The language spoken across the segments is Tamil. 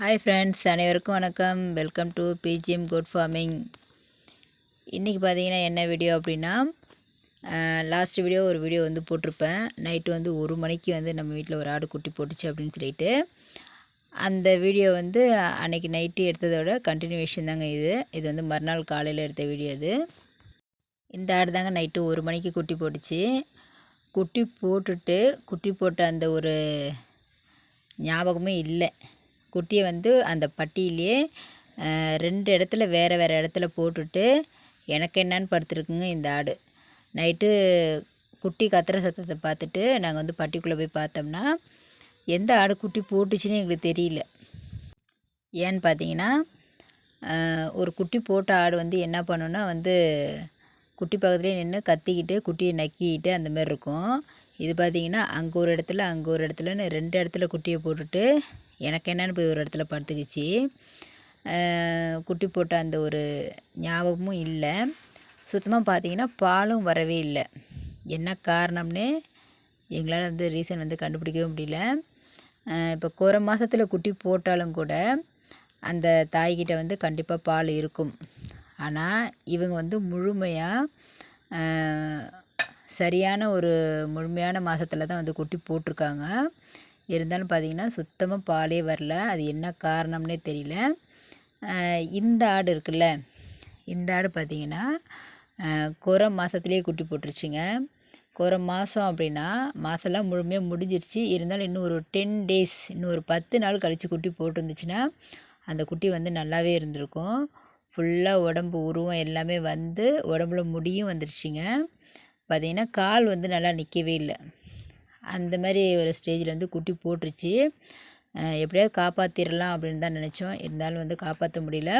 ஹாய் ஃப்ரெண்ட்ஸ் அனைவருக்கும் வணக்கம். Welcome to BGM good farming இன்றைக்கி பார்த்தீங்கன்னா என்ன வீடியோ அப்படின்னா லாஸ்ட் வீடியோ ஒரு வீடியோ வந்து போட்டிருப்பேன். நைட்டு வந்து ஒரு மணிக்கு வந்து நம்ம வீட்டில் ஒரு ஆடு குட்டி போட்டுச்சு அப்படின்னு சொல்லிட்டு. அந்த வீடியோ வந்து அன்றைக்கி நைட்டு எடுத்ததோட கண்டினியூவேஷன் தாங்க இது. இது வந்து மறுநாள் காலையில் எடுத்த வீடியோ இது இந்த ஆடு தாங்க நைட்டு ஒரு மணிக்கு குட்டி போட்டுச்சு. குட்டி போட்டுட்டு குட்டி போட்ட அந்த ஒரு ஞாபகமே இல்லை. குட்டியை வந்து அந்த பட்டியிலே ரெண்டு இடத்துல வேறு வேறு இடத்துல போட்டுட்டு எனக்கு என்னன்னு படுத்துருக்குங்க இந்த ஆடு. நைட்டு குட்டி கத்துற சத்தத்தை பார்த்துட்டு நாங்கள் வந்து பட்டிக்குள்ளே போய் பார்த்தோம்னா எந்த ஆடு குட்டி போட்டுச்சுன்னு எங்களுக்கு தெரியல. ஏன்னு பார்த்தீங்கன்னா ஒரு குட்டி போட்ட ஆடு வந்து என்ன பண்ணுன்னா வந்து குட்டி பக்கத்துலேயே நின்று கத்திக்கிட்டு குட்டியை நக்கிக்கிட்டு அந்த மாதிரி இருக்கும். இது பார்த்திங்கன்னா அங்கே ஒரு இடத்துல அங்கே ஒரு இடத்துலன்னு ரெண்டு இடத்துல குட்டியை போட்டுட்டு எனக்கு என்னென்னு போய் ஒரு இடத்துல படுத்துக்கிச்சு. குட்டி போட்ட அந்த ஒரு ஞாபகமும் இல்லை. சுத்தமாக பார்த்தீங்கன்னா பாலும் வரவே இல்லை. என்ன காரணம்னு எங்களால் வந்து ரீசன் வந்து கண்டுபிடிக்கவே முடியல. இப்போ குறை மாதத்தில் குட்டி போட்டாலும் கூட அந்த தாய்கிட்ட வந்து கண்டிப்பாக பால் இருக்கும். ஆனால் இவங்க வந்து முழுமையாக சரியான ஒரு முழுமையான மாதத்தில் தான் வந்து குட்டி போட்டிருக்காங்க. இருந்தாலும் பார்த்தீங்கன்னா சுத்தமாக பாலே வரல. அது என்ன காரணம்னே தெரியல. இந்த ஆடு இருக்குல்ல இந்த ஆடு பார்த்தீங்கன்னா குறை மாதத்துலேயே குட்டி போட்டுருச்சுங்க. குறை மாதம் அப்படின்னா மாதம்லாம் முழுமையாக முடிஞ்சிருச்சு. இருந்தாலும் இன்னும் ஒரு டென் டேஸ் இன்னும் ஒரு பத்து நாள் கழித்து குட்டி போட்டுருந்துச்சுன்னா அந்த குட்டி வந்து நல்லாவே இருந்திருக்கும். ஃபுல்லாக உடம்பு உருவம் எல்லாமே வந்து உடம்புல முடியும் வந்துருச்சுங்க. பார்த்தீங்கன்னா கால் வந்து நல்லா நிற்கவே இல்லை. அந்த மாதிரி ஒரு ஸ்டேஜில் வந்து குட்டி போட்டுருச்சு. எப்படியாவது காப்பாற்றிடலாம் அப்படின்னு தான் நினச்சோம். இருந்தாலும் வந்து காப்பாற்ற முடியல.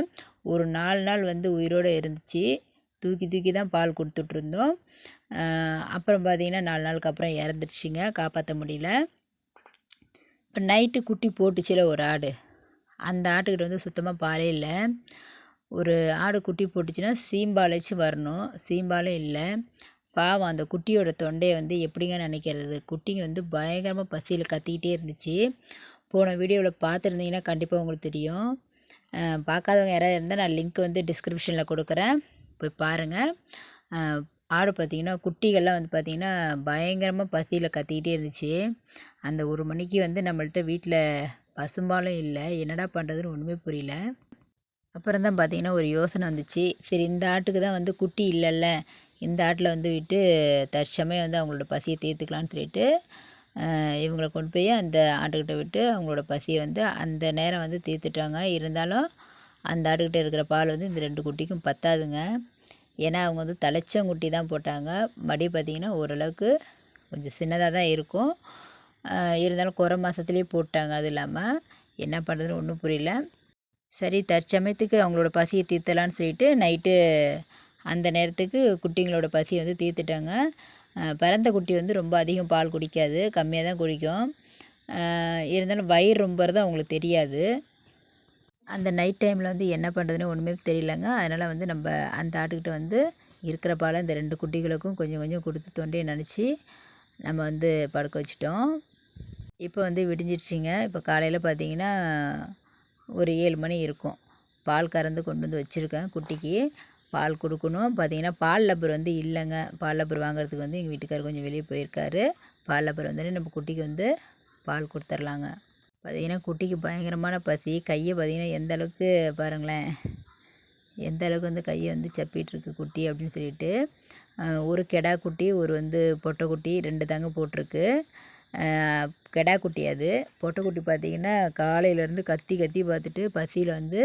ஒரு நாலு நாள் வந்து உயிரோடு இருந்துச்சு. தூக்கி தூக்கி தான் பால் கொடுத்துட்ருந்தோம் அப்புறம் பார்த்திங்கன்னா நாலு நாளுக்கு அப்புறம் இறந்துருச்சுங்க. காப்பாற்ற முடியல. இப்போ நைட்டு குட்டி போட்டுச்சுல ஒரு ஆடு. அந்த ஆட்டுக்கிட்ட வந்து சுத்தமாக பாலே இல்லை. ஒரு ஆடு குட்டி போட்டுச்சுன்னா சீம்பாலைச்சு வரணும். சீம்பாலே இல்லை. பாவம் அந்த குட்டியோட தொண்டையை வந்து எப்படிங்க நினைக்கிறது? குட்டிங்க வந்து பயங்கரமாக பசியில் கத்திக்கிட்டே இருந்துச்சு. போன வீடியோவில் பார்த்துருந்தீங்கன்னா கண்டிப்பாக உங்களுக்கு தெரியும். பார்க்காதவங்க யாராவது இருந்தால் நான் லிங்க் வந்து டிஸ்கிரிப்ஷனில் கொடுக்குறேன். போய் பாருங்கள் ஆடு பார்த்திங்கன்னா குட்டிகள்லாம் வந்து பார்த்திங்கன்னா பயங்கரமாக பசியில் கத்திக்கிட்டே இருந்துச்சு. அந்த ஒரு மணிக்கு வந்து நம்மள்ட்ட வீட்டில் பசும்பாலும் இல்லை. என்னடா பண்ணுறதுன்னு ஒன்றுமே புரியல. அப்புறம் தான் பார்த்திங்கன்னா ஒரு யோசனை வந்துச்சு. சரி இந்த ஆட்டுக்கு தான் வந்து குட்டி இல்லைல்ல. இந்த ஆட்டில் வந்து விட்டு தற்சமயம் வந்து அவங்களோட பசியை தீர்த்துக்கலான்னு சொல்லிட்டு இவங்களை கொண்டு போய் அந்த ஆட்டுக்கிட்ட விட்டு அவங்களோட பசியை வந்து அந்த நேரம் வந்து தீர்த்துட்டாங்க. இருந்தாலும் அந்த ஆட்டுக்கிட்ட இருக்கிற பால் வந்து இந்த ரெண்டு குட்டிக்கும் பத்தாதுங்க. ஏன்னா அவங்க வந்து தலைச்சங்குட்டி தான் போட்டாங்க. மடி பார்த்திங்கன்னா ஓரளவுக்கு கொஞ்சம் சின்னதாக தான் இருக்கும். இருந்தாலும் குறை மாதத்துலேயே போட்டாங்க. அது இல்லாமல் என்ன பண்ணுறதுன்னு ஒன்றும் புரியல. சரி தற்சமயத்துக்கு அவங்களோட பசியை தீர்த்தலான்னு சொல்லிட்டு நைட்டு அந்த நேரத்துக்கு குட்டிங்களோட பசியை வந்து தீர்த்துட்டாங்க. பிறந்த குட்டி வந்து ரொம்ப அதிகம் பால் குடிக்காது கம்மியாக தான் குடிக்கும். இருந்தாலும் வயிறு ரொம்பறது அவங்களுக்கு தெரியாது. அந்த நைட் டைமில் வந்து என்ன பண்ணுறதுன்னு ஒன்றுமே தெரியலங்க. அதனால் வந்து நம்ம அந்த ஆட்டுக்கிட்ட வந்து இருக்கிற பாலை இந்த ரெண்டு குட்டிகளுக்கும் கொஞ்சம் கொஞ்சம் கொடுத்து தோண்டி நினச்சி நம்ம வந்து படுக்க வச்சிட்டோம். இப்போ வந்து விடிஞ்சிடுச்சிங்க இப்போ காலையில் பார்த்தீங்கன்னா ஒரு ஏழு மணி இருக்கும். பால் கறந்து கொண்டு வந்து வச்சுருக்கேன் குட்டிக்கு. பால் கொடுக்கணும். பார்த்திங்கன்னா பால் லப்பர் வந்து இல்லைங்க. பால் லப்பர் வாங்குறதுக்கு வந்து எங்கள் வீட்டுக்காரர் கொஞ்சம் வெளியே போயிருக்காரு. பால் லப்பர் வந்து நம்ம குட்டிக்கு வந்து பால் கொடுத்துர்லாங்க. பார்த்தீங்கன்னா குட்டிக்கு பயங்கரமான பசி. கையை பார்த்திங்கன்னா எந்த அளவுக்கு பாருங்களேன். எந்த அளவுக்கு வந்து கையை வந்து சப்பிட்டுருக்கு குட்டி அப்படின்னு சொல்லிட்டு. ஒரு கெடா குட்டி ஒரு வந்து பொட்டை குட்டி ரெண்டு தாங்க போட்டிருக்கு. கெடா குட்டி அது. பொட்டை குட்டி காலையிலேருந்து கத்தி கத்தி பார்த்துட்டு பசியில் வந்து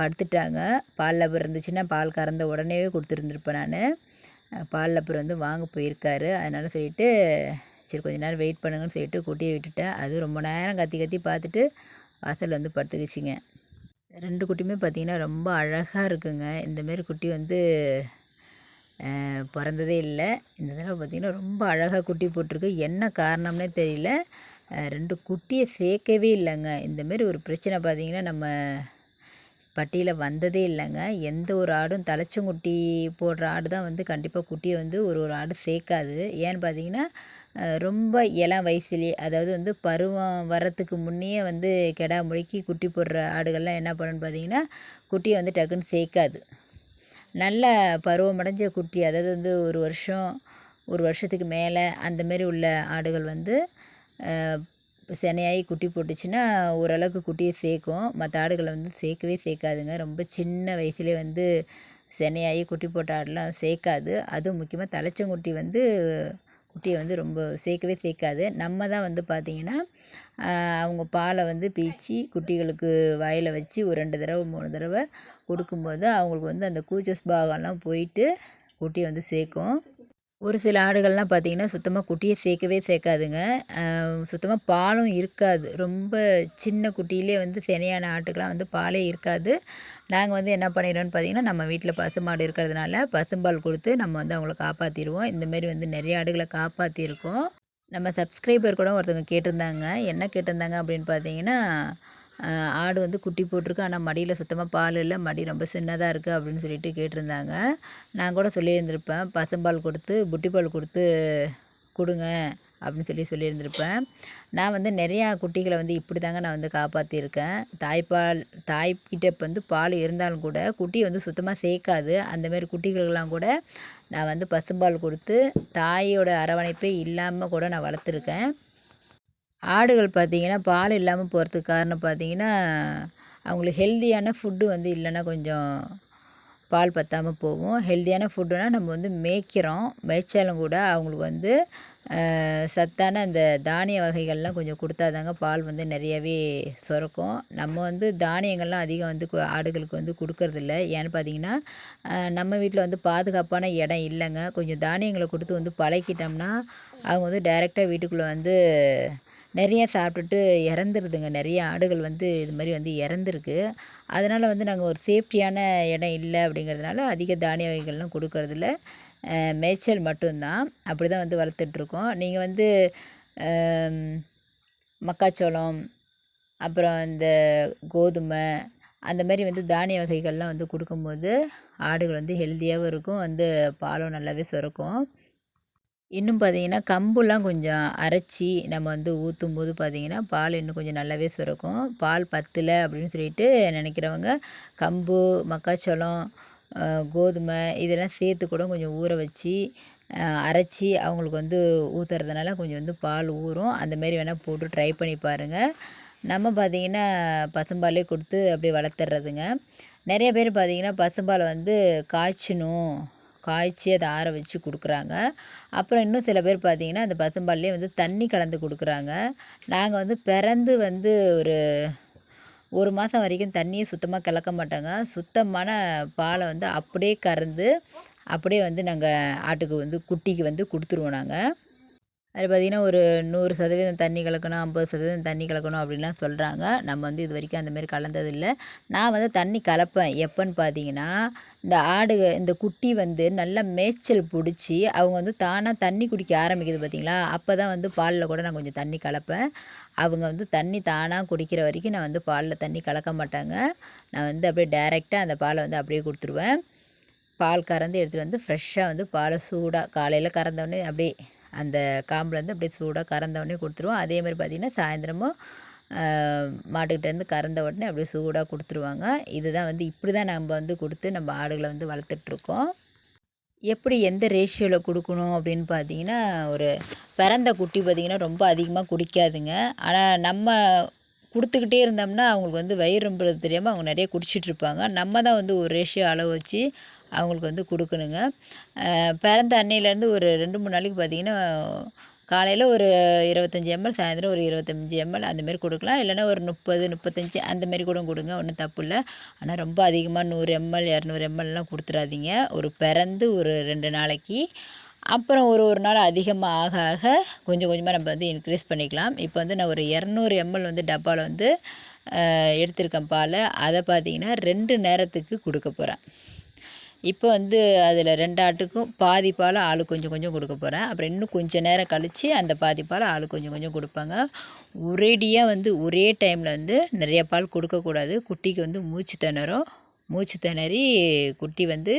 படுத்துட்டாங்க. பால் லப்பர் இருந்துச்சுன்னா பால் கறந்த உடனேவே கொடுத்துருந்துருப்பேன் நான். பால் லப்பர் வந்து வாங்க போயிருக்காரு. அதனால் சொல்லிட்டு சரி கொஞ்ச நேரம் வெயிட் பண்ணுங்கன்னு சொல்லிட்டு குட்டியை விட்டுட்டேன். அது ரொம்ப நேரம் கத்தி கத்தி பார்த்துட்டு வாசலில் வந்து படுத்துக்கிச்சிங்க. ரெண்டு குட்டியுமே பார்த்திங்கன்னா ரொம்ப அழகாக இருக்குங்க. இந்தமாரி குட்டி வந்து பிறந்ததே இல்லை. இந்த தடவை பார்த்திங்கன்னா ரொம்ப அழகாக குட்டி போட்டிருக்கு. என்ன காரணம்னே தெரியல. ரெண்டு குட்டியை சேர்க்கவே இல்லைங்க. இந்தமாரி ஒரு பிரச்சனை பார்த்திங்கன்னா நம்ம பட்டியில் வந்ததே இல்லைங்க. எந்த ஒரு ஆடும் தலைச்சங்குட்டி போடுற ஆடு தான் வந்து கண்டிப்பாக குட்டியை வந்து ஒரு ஒரு ஆடு சேர்க்காது. ஏன்னு பார்த்தீங்கன்னா ரொம்ப இளம் வயசுலேயே அதாவது வந்து பருவம் வரத்துக்கு முன்னையே வந்து கெடா முழுக்கி குட்டி போடுற ஆடுகள்லாம் என்ன பண்ணுன்னு பார்த்தீங்கன்னா குட்டியை வந்து டக்குன்னு சேர்க்காது. நல்ல பருவமடைஞ்ச குட்டி அதாவது வந்து ஒரு வருஷம் ஒரு வருஷத்துக்கு மேலே அந்தமாரி உள்ள ஆடுகள் வந்து இப்போ சினையாகி குட்டி போட்டுச்சுன்னா ஓரளவுக்கு குட்டியை சேர்க்கும். மற்ற ஆடுகளை வந்து சேர்க்கவே சேர்க்காதுங்க. ரொம்ப சின்ன வயசுலேயே வந்து சினையாகி குட்டி போட்ட ஆடெலாம் சேர்க்காது. அதுவும் முக்கியமாக தலைச்சங்குட்டி வந்து குட்டியை வந்து ரொம்ப சேர்க்கவே சேர்க்காது. நம்ம தான் வந்து பார்த்திங்கன்னா அவங்க பாலை வந்து பீச்சி குட்டிகளுக்கு வாயில் வச்சு ஒரு ரெண்டு தடவை மூணு தடவை கொடுக்கும்போது அவங்களுக்கு வந்து அந்த கூச்சஸ் பாகம்லாம் போயிட்டு குட்டியை வந்து சேர்க்கும். ஒரு சில ஆடுகள்லாம் பார்த்திங்கன்னா சுத்தமாக குட்டியை சேர்க்கவே சேர்க்காதுங்க. சுத்தமாக பாலும் இருக்காது. ரொம்ப சின்ன குட்டியிலே வந்து சினையான ஆட்டுக்கெலாம் வந்து பாலே இருக்காது. நாங்கள் வந்து என்ன பண்ணிடுவோம்னு பார்த்திங்கன்னா நம்ம வீட்டில் பசுமாடு இருக்கிறதுனால பசும்பால் கொடுத்து நம்ம வந்து அவங்கள காப்பாற்றிடுவோம் இந்தமாரி வந்து நிறைய ஆடுகளை காப்பாற்றிருக்கோம் நம்ம சப்ஸ்கிரைபர் கூட ஒருத்தவங்க கேட்டிருந்தாங்க. என்ன கேட்டிருந்தாங்க அப்படின்னு பார்த்தீங்கன்னா ஆடு வந்து குட்டி போட்டிருக்கு. ஆனால் மடியில் சுத்தமாக பால் இல்லை. மடி ரொம்ப சின்னதாக இருக்குது அப்படின்னு சொல்லிட்டு கேட்டிருந்தாங்க. நான் கூட சொல்லியிருந்திருப்பேன். பசும்பால் கொடுத்து புட்டிப்பால் கொடுத்து கொடுங்க அப்படின்னு சொல்லி சொல்லியிருந்திருப்பேன். நான் வந்து நிறையா குட்டிகளை வந்து இப்படி தாங்க நான் வந்து காப்பாற்றிருக்கேன் தாய்ப்பால் தாய்கிட்ட வந்து பால் இருந்தாலும் கூட குட்டி வந்து சுத்தமாக சேர்க்காது. அந்தமாரி குட்டிகளுக்கெல்லாம் கூட நான் வந்து பசும்பால் கொடுத்து தாயோட அரவணைப்பே இல்லாமல் கூட நான் வளர்த்துருக்கேன். ஆடுகள் பார்த்திங்கன்னா பால் இல்லாமல் போகிறதுக்கு காரணம் பார்த்திங்கன்னா அவங்களுக்கு ஹெல்தியான ஃபுட்டு வந்து இல்லைன்னா கொஞ்சம் பால் பற்றாமல் போகும். ஹெல்தியான ஃபுட்டுனால் நம்ம வந்து மேய்க்கிறோம். மேய்ச்சாலும் கூட அவங்களுக்கு வந்து சத்தான அந்த தானிய வகைகள்லாம் கொஞ்சம் கொடுத்தா தாங்க பால் வந்து நிறையவே சுரக்கும். நம்ம வந்து தானியங்கள்லாம் அதிகம் வந்து ஆடுகளுக்கு வந்து கொடுக்கறதில்ல. ஏன்னு பார்த்தீங்கன்னா நம்ம வீட்டில் வந்து பாதுகாப்பான இடம் இல்லைங்க. கொஞ்சம் தானியங்களை கொடுத்து வந்து பழக்கிட்டோம்னா அவங்க வந்து டைரெக்டாக வீட்டுக்குள்ளே வந்து நிறைய சாப்பிட்டுட்டு இறந்துருதுங்க. நிறைய ஆடுகள் வந்து இது மாதிரி வந்து இறந்துருக்கு. அதனால் வந்து நாங்கள் ஒரு சேஃப்டியான இடம் இல்லை அப்படிங்கிறதுனால அதிக தானிய வகைகள்லாம் கொடுக்கறதில்ல. மேய்ச்சல் மட்டும்தான். அப்படி தான் வந்து வளர்த்துட்ருக்கோம் நீங்கள் வந்து மக்காச்சோளம் அப்புறம் இந்த கோதுமை அந்த மாதிரி வந்து தானிய வகைகள்லாம் வந்து கொடுக்கும்போது ஆடுகள் வந்து ஹெல்த்தியாகவும் இருக்கும். வந்து பாலும் நல்லாவே சுரக்கும். இன்னும் பார்த்தீங்கன்னா கம்புலாம் கொஞ்சம் அரைச்சி நம்ம வந்து ஊற்றும் போது பார்த்திங்கன்னா பால் இன்னும் கொஞ்சம் நல்லாவே சுரக்கும். பால் பத்தலை அப்படின்னு சொல்லிட்டு நினைக்கிறவங்க கம்பு மக்காச்சோளம் கோதுமை இதெல்லாம் சேர்த்து கூட கொஞ்சம் ஊற வச்சு அரைச்சி அவங்களுக்கு வந்து ஊற்றுறதுனால கொஞ்சம் வந்து பால் ஊறும். அந்தமாரி வேணால் போட்டு ட்ரை பண்ணி பாருங்கள் நம்ம பார்த்திங்கன்னா பசும்பாலே கொடுத்து அப்படியே வளர்த்துறதுங்க. நிறைய பேர் பார்த்திங்கன்னா பசும்பாலை வந்து காய்ச்சணும். காய்ச்சி அதை ஆற வச்சு கொடுக்குறாங்க. அப்புறம் இன்னும் சில பேர் பார்த்திங்கன்னா அந்த பசும்பால்லேயே வந்து தண்ணி கலந்து கொடுக்குறாங்க. நாங்கள் வந்து பிறந்து வந்து ஒரு ஒரு மாதம் வரைக்கும் தண்ணியை சுத்தமாக கலக்க மாட்டாங்க. சுத்தமான பாலை வந்து அப்படியே கறந்து அப்படியே வந்து நாங்கள் ஆட்டுக்கு வந்து குட்டிக்கு வந்து கொடுத்துருவோம் நாங்கள் அதில் பார்த்திங்கன்னா ஒரு நூறு சதவீதம் தண்ணி கலக்கணும் ஐம்பது சதவீதம் தண்ணி கலக்கணும் அப்படின்லாம் சொல்கிறாங்க நம்ம வந்து இது வரைக்கும் அந்தமாரி கலந்ததில்லை. நான் வந்து தண்ணி கலப்பேன். எப்போன்னு பார்த்தீங்கன்னா இந்த ஆடு இந்த குட்டி வந்து நல்லா மேய்ச்சல் பிடிச்சி அவங்க வந்து தானாக தண்ணி குடிக்க ஆரம்பிக்குது பார்த்திங்களா அப்போ தான் வந்து பாலில் கூட நான் கொஞ்சம் தண்ணி கலப்பேன். அவங்க வந்து தண்ணி தானாக குடிக்கிற வரைக்கும் நான் வந்து பாலில் தண்ணி கலக்க மாட்டாங்க. நான் வந்து அப்படியே டைரெக்டாக அந்த பாலை வந்து அப்படியே கொடுத்துருவேன். பால் கறந்து எடுத்துகிட்டு வந்து ஃப்ரெஷ்ஷாக வந்து பாலை சூடாக காலையில் கறந்தோடனே அப்படியே அந்த காம்புலேருந்து அப்படியே சூடாக கறந்தவொடனே கொடுத்துருவோம். அதே மாதிரி பார்த்திங்கன்னா சாயந்தரமும் மாட்டுக்கிட்டேருந்து கறந்த உடனே அப்படியே சூடாக கொடுத்துருவாங்க. இதுதான் வந்து இப்படி தான் நம்ம வந்து கொடுத்து நம்ம ஆடுகளை வந்து வளர்த்துட்ருக்கோம் எப்படி எந்த ரேஷியோவில் கொடுக்கணும் அப்படின்னு பார்த்தீங்கன்னா ஒரு பிறந்த குட்டி பார்த்திங்கன்னா ரொம்ப அதிகமாக குடிக்காதுங்க. ஆனால் நம்ம கொடுத்துக்கிட்டே இருந்தோம்னா அவங்களுக்கு வந்து வயிறு ரொம்ப தெரியாமல் அவங்க நிறைய குடிச்சிட்ருப்பாங்க நம்ம தான் வந்து ஒரு ரேஷியோ அளவு வச்சு அவங்களுக்கு வந்து கொடுக்கணுங்க. பிறந்த அன்னையிலேருந்து ஒரு ரெண்டு மூணு நாளைக்கு பார்த்திங்கன்னா காலையில் ஒரு இருபத்தஞ்சி எம்எல் சாயந்தரம் ஒரு இருபத்தஞ்சி எம்எல் அந்தமாரி கொடுக்கலாம். இல்லைன்னா ஒரு முப்பது முப்பத்தஞ்சு அந்தமாரி கூட கொடுங்க. ஒன்றும் தப்பு இல்லை. ஆனால் ரொம்ப அதிகமாக நூறு எம்எல் இரநூறு எம்எல்லாம் கொடுத்துறாதீங்க. ஒரு பிறந்து ஒரு ரெண்டு நாளைக்கு. அப்புறம் ஒரு ஒரு நாள் அதிகமாக ஆக ஆக கொஞ்சம் கொஞ்சமாக நம்ம வந்து இன்க்ரீஸ் பண்ணிக்கலாம். இப்போ வந்து நான் ஒரு இரநூறு எம்எல் வந்து டப்பாவில் வந்து எடுத்திருக்கேன் பால். அதை பார்த்திங்கன்னா ரெண்டு நேரத்துக்கு கொடுக்க போகிறேன் இப்போ வந்து அதில் ரெண்டு ஆட்டுக்கும் பாதி பால் ஆளுக்கு கொஞ்சம் கொஞ்சம் கொடுக்க போகிறேன் அப்புறம் இன்னும் கொஞ்சம் நேரம் கழித்து அந்த பாதி பால் ஆளுக்கு கொஞ்சம் கொஞ்சம் கொடுப்பாங்க. ஒரேடியாக வந்து ஒரே டைமில் வந்து நிறைய பால் கொடுக்கக்கூடாது குட்டிக்கு வந்து மூச்சு திணறும். மூச்சு திணறி குட்டி வந்து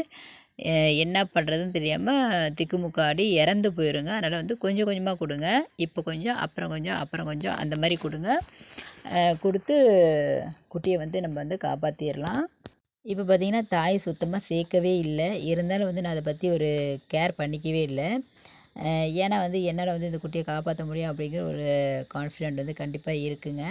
என்ன பண்ணுறதுன்னு தெரியாமல் திக்குமுக்காடி இறந்து போயிருங்க. அதனால் வந்து கொஞ்சம் கொஞ்சமாக கொடுங்க. இப்போ கொஞ்சம் அப்புறம் கொஞ்சம் அப்புறம் கொஞ்சம் அந்த மாதிரி கொடுங்க. கொடுத்து குட்டியை வந்து நம்ம வந்து காப்பாற்றிடலாம் இப்போ பார்த்திங்கன்னா தாய் சுத்தமாக சேர்க்கவே இல்லை. இருந்தாலும் வந்து நான் அதை பற்றி ஒரு கேர் பண்ணிக்கவே இல்லை. ஏன்னா வந்து என்னால் வந்து இந்த குட்டியை காப்பாற்ற முடியும் அப்படிங்கிற ஒரு கான்ஃபிடென்ட் வந்து கண்டிப்பாக இருக்குங்க.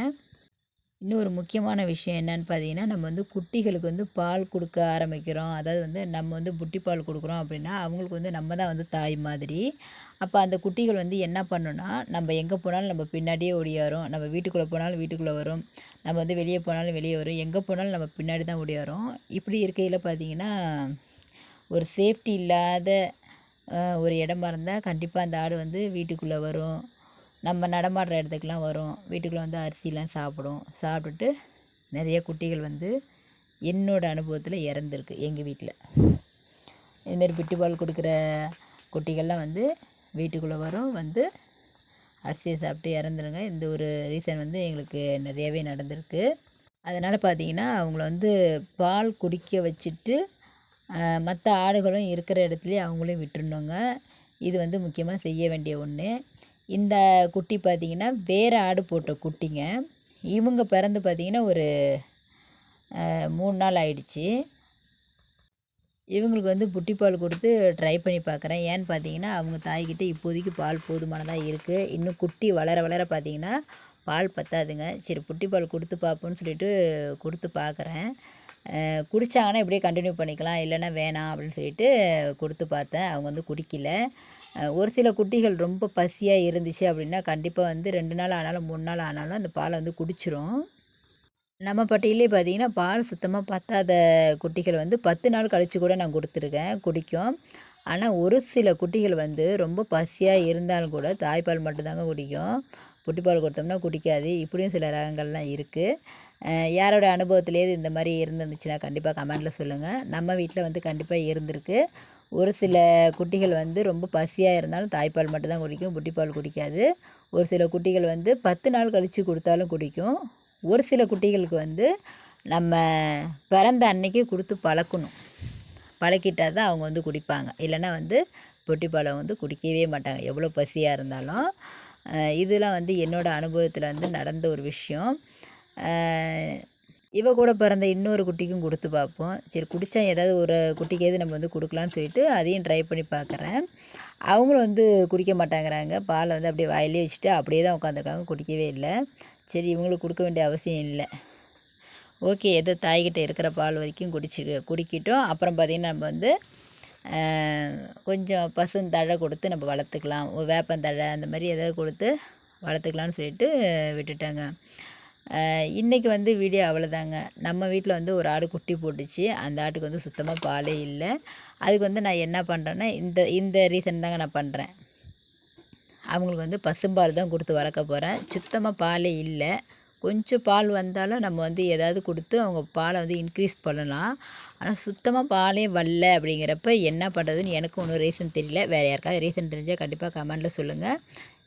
இன்னொரு முக்கியமான விஷயம் என்னன்னு பார்த்தீங்கன்னா நம்ம வந்து குட்டிகளுக்கு வந்து பால் கொடுக்க ஆரம்பிக்கிறோம். அதாவது வந்து நம்ம வந்து புட்டி பால் கொடுக்குறோம் அப்படின்னா அவங்களுக்கு வந்து நம்ம தான் வந்து தாய் மாதிரி. அப்போ அந்த குட்டிகள் வந்து என்ன பண்ணுன்னா நம்ம எங்கே போனாலும் நம்ம பின்னாடியே ஓடியாரும். நம்ம வீட்டுக்குள்ளே போனாலும் வீட்டுக்குள்ளே வரும். நம்ம வந்து வெளியே போனாலும் வெளியே வரும். எங்கே போனாலும் நம்ம பின்னாடி தான் ஓடியாரும். இப்படி இருக்கையில் பார்த்தீங்கன்னா ஒரு சேஃப்டி இல்லாத ஒரு இடமா இருந்தால் கண்டிப்பாக அந்த ஆடு வந்து வீட்டுக்குள்ளே வரும். நம்ம நடமாடுற இடத்துக்குலாம் வரும். வீட்டுக்குள்ளே வந்து அரிசிலாம் சாப்பிடும். சாப்பிட்டுட்டு நிறைய குட்டிகள் வந்து என்னோடய அனுபவத்தில் இறந்துருக்கு எங்கள் வீட்டில் இதுமாரி பிட்டு பால் கொடுக்குற குட்டிகள்லாம் வந்து வீட்டுக்குள்ளே வரும். வந்து அரிசியை சாப்பிட்டு இறந்துருங்க. இந்த ஒரு ரீசன் வந்து எங்களுக்கு நிறையவே நடந்திருக்கு. அதனால் பார்த்தீங்கன்னா அவங்கள வந்து பால் குடிக்க வச்சுட்டு மற்ற ஆடுகளும் இருக்கிற இடத்துலையே அவங்களையும் விட்டுருணுங்க இது வந்து முக்கியமாக செய்ய வேண்டிய ஒன்று இந்த குட்டி பார்த்திங்கன்னா வேறு ஆடு போட்ட குட்டிங்க. இவங்க பிறந்து பார்த்திங்கன்னா ஒரு மூணு நாள் ஆயிடுச்சு. இவங்களுக்கு வந்து புட்டி பால் கொடுத்து ட்ரை பண்ணி பார்க்குறேன். ஏன்னு பார்த்தீங்கன்னா அவங்க தாய்கிட்ட இப்போதைக்கு பால் போதுமானதாக இருக்குது இன்னும் குட்டி வளர வளர பார்த்தீங்கன்னா பால் பத்தாதுங்க. சரி புட்டி பால் கொடுத்து பார்ப்போம்னு சொல்லிட்டு கொடுத்து பார்க்குறேன். குடித்தாங்கன்னா இப்படியே கண்டினியூ பண்ணிக்கலாம். இல்லைன்னா வேணாம் அப்படின்னு சொல்லிட்டு கொடுத்து பார்த்தேன். அவங்க வந்து குடிக்கல. ஒரு சில குட்டிகள் ரொம்ப பசியாக இருந்துச்சு அப்படின்னா கண்டிப்பாக வந்து ரெண்டு நாள் ஆனாலும் மூணு நாள் ஆனாலும் அந்த பாலை வந்து குடிச்சிரும். நம்ம பட்டியலே பார்த்தீங்கன்னா பால் சுத்தமாக பத்தாத குட்டிகள் வந்து பத்து நாள் கழித்து கூட நான் கொடுத்துருக்கேன் குடிக்கும். ஆனால் ஒரு சில குட்டிகள் வந்து ரொம்ப பசியாக இருந்தாலும் கூட தாய்ப்பால் மட்டும்தாங்க குடிக்கும். புட்டிப்பால் கொடுத்தோம்னா குடிக்காது. இப்படியும் சில ரகங்கள்லாம் இருக்குது யாரோட அனுபவத்திலேயே இந்த மாதிரி இருந்துச்சுன்னா கண்டிப்பாக கமெண்டில் சொல்லுங்கள் நம்ம வீட்டில் வந்து கண்டிப்பாக இருந்திருக்கு. ஒரு சில குட்டிகள் வந்து ரொம்ப பசியாக இருந்தாலும் தாய்ப்பால் மட்டும்தான் குடிக்கும் புட்டிப்பால் குடிக்காது. ஒரு சில குட்டிகள் வந்து பத்து நாள் கழித்து கொடுத்தாலும் குடிக்கும். ஒரு சில குட்டிகளுக்கு வந்து நம்ம பிறந்த அன்னைக்கு கொடுத்து பழக்கணும். பழக்கிட்டால் தான் அவங்க வந்து குடிப்பாங்க. இல்லைன்னா வந்து பொட்டிப்பாலை வந்து குடிக்கவே மாட்டாங்க. எவ்வளோ பசியாக இருந்தாலும். இதெல்லாம் வந்து என்னோடய அனுபவத்தில் வந்து நடந்த ஒரு விஷயம். இவ கூட பிறந்த இன்னொரு குட்டிக்கும் கொடுத்து பார்ப்போம். சரி குடித்தா ஏதாவது ஒரு குட்டிக்காவது நம்ம வந்து கொடுக்கலான்னு சொல்லிட்டு அதையும் ட்ரை பண்ணி பார்க்குறேன். அவங்களும் வந்து குடிக்க மாட்டாங்கிறாங்க. பாலை வந்து அப்படியே வாயிலே வச்சுட்டு அப்படியே தான் உட்காந்துருக்காங்க. குடிக்கவே இல்லை. சரி இவங்களுக்கு கொடுக்க வேண்டிய அவசியம் இல்லை. ஓகே ஏதோ தாய்கிட்ட இருக்கிற பால் வரைக்கும் குடிச்சு குடிக்கிட்டோம். அப்புறம் பார்த்திங்கன்னா நம்ம வந்து கொஞ்சம் பசுந்தழை கொடுத்து நம்ம வளர்த்துக்கலாம். வேப்பந்தழை அந்த மாதிரி எதாவது கொடுத்து வளர்த்துக்கலாம்னு சொல்லிட்டு விட்டுட்டாங்க. இன்றைக்கி வந்து வீடியோ அவ்வளோதாங்க நம்ம வீட்டில் வந்து ஒரு ஆடு குட்டி போட்டுச்சு. அந்த ஆட்டுக்கு வந்து சுத்தமாக பாலே இல்லை. அதுக்கு வந்து நான் என்ன பண்ணுறேன்னா இந்த இந்த ரீசன் தாங்க நான் பண்ணுறேன் அவங்களுக்கு வந்து பசும்பால் தான் கொடுத்து வளர்க்க போகிறேன் சுத்தமாக பாலே இல்லை. கொஞ்சம் பால் வந்தாலும் நம்ம வந்து ஏதாவது கொடுத்து அவங்க பாலை வந்து இன்க்ரீஸ் பண்ணலாம். ஆனால் சுத்தமாக பாலே வரல அப்படிங்கிறப்ப என்ன பண்ணுறதுன்னு எனக்கு ஒன்றும் ரீசன் தெரியல. வேறு யாருக்காவது ரீசன் தெரிஞ்சால் கண்டிப்பாக கமெண்டில் சொல்லுங்கள்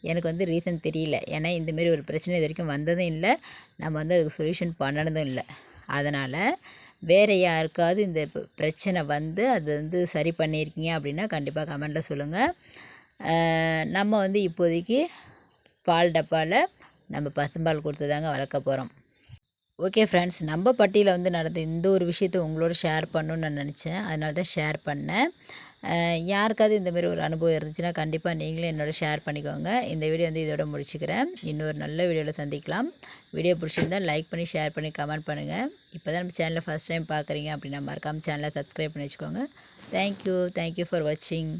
எனக்கு வந்து ரீசன் தெரியல. ஏன்னா இந்தமாரி ஒரு பிரச்சனை இது வரைக்கும் வந்ததும் இல்லை. நம்ம வந்து அதுக்கு சொல்யூஷன் பண்ணனதும் இல்லை. அதனால் வேறு யாருக்காவது இந்த பிரச்சனை வந்து அது வந்து சரி பண்ணியிருக்கீங்க அப்படின்னா கண்டிப்பாக கமெண்டில் சொல்லுங்கள் நம்ம வந்து இப்போதைக்கு பால் டப்பாவில் நம்ம பசும்பால் கொடுத்து தாங்க வளர்க்க போகிறோம் ஓகே ஃப்ரெண்ட்ஸ் நம்ம பட்டியில் வந்து நடந்த இந்த ஒரு விஷயத்தை உங்களோட ஷேர் பண்ணணும்னு நான் நினச்சேன். அதனால தான் ஷேர் பண்ணேன். யாருக்காவது இந்தமாரி ஒரு அனுபவம் இருந்துச்சுன்னா கண்டிப்பாக நீங்களும் என்னோட ஷேர் பண்ணிக்கோங்க. இந்த வீடியோ வந்து இதோட முடிச்சுக்கிறேன். இன்னொரு நல்ல வீடியோவில் சந்திக்கலாம். வீடியோ பிடிச்சிருந்தா லைக் பண்ணி ஷேர் பண்ணி கமெண்ட் பண்ணுங்கள் இப்போ தான் நம்ம சேனலை ஃபஸ்ட் டைம் பார்க்குறீங்க அப்படின்னா மறக்காமல் சேனலை சப்ஸ்கிரைப் பண்ணி வச்சுக்கோங்க. தேங்க்யூ தேங்க்யூ ஃபார் வாட்சிங்